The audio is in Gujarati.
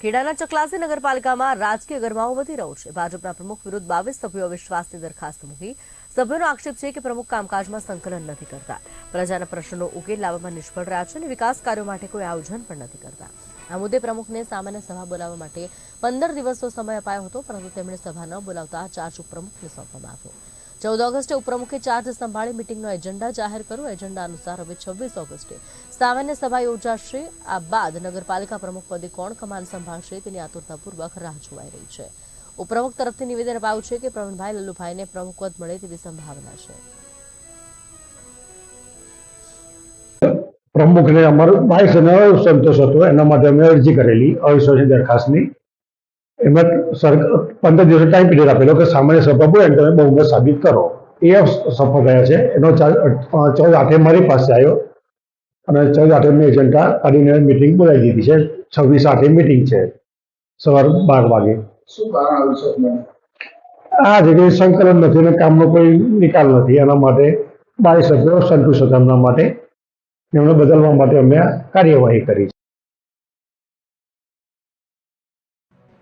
ખેડાના ચકલાસી નગરપાલિકામાં રાજકીય ગરમાવો વધી રહ્યો છે. ભાજપના પ્રમુખ વિરુદ્ધ બાવીસ સભ્યો અવિશ્વાસની દરખાસ્ત મૂકી. સભ્યોનો આક્ષેપ છે કે પ્રમુખ કામકાજમાં સંકલન નથી કરતા. પ્રજાના પ્રશ્નોનો ઉકેલ લાવવામાં નિષ્ફળ રહ્યા છે અને વિકાસ કાર્યો માટે કોઈ આયોજન પણ નથી કરતા. આ મુદ્દે પ્રમુખને સામાન્ય સભા બોલાવવા માટે પંદર દિવસનો સમય અપાયો હતો, પરંતુ તેમણે સભા ન બોલાવતા ચાર્જ ઉપપ્રમુખને સોંપવામાં આવ્યો. ચૌદ ઓગસ્ટે ઉપપ્રમુખે ચાર્જ સંભાળી મિટિંગનો એજન્ડા જાહેર કર્યો. એજન્ડા અનુસાર હવે છવ્વીસ ઓગસ્ટે સામાન્ય સભા યોજાશે આ બાદ નગરપાલિકા પ્રમુખ પદે કોણ કમાન સંભાળશે તેની આતુરતાપૂર્વક રાહ જોવાઈ રહી છે. ઉપપ્રમુખ તરફથી નિવેદન અપાયું છે કે પ્રવીણભાઈ લલ્લુભાઈને પ્રમુખ પદ મળે તેવી સંભાવના છે. પ્રમુખને અમારો બાવીસોને સંતોષ હતો, એના માટે અમે અરજી કરેલી અવિશ્વાસની દરખાસ્તની. એમાં સરકાર પંદર દિવસ ટાઈમ પીરિયડ આપેલો કે સામાન્ય સભા બોલે તમે બહુમત સાબિત કરો. એ સફળ રહ્યા છે. એનો ચાર્જ ચૌદ આઠે મારી પાસે આવ્યો. અને ચૌદ આઠે મેં એજન્ડા કાઢીને મિટિંગ બોલાવી દીધી છે. છવ્વીસ આઠે મિટિંગ છે. સવાર બાર વાગે. શું કારણ અવિશ્વાસનું આ જગ્યાએ સંકલન નથી અને કામનો કોઈ નિકાલ નથી. એના માટે બાવીસ સભ્યો સંતુષ્ટ હતા એમના માટે એમને બદલવા માટે અમે આ કાર્યવાહી કરી છે.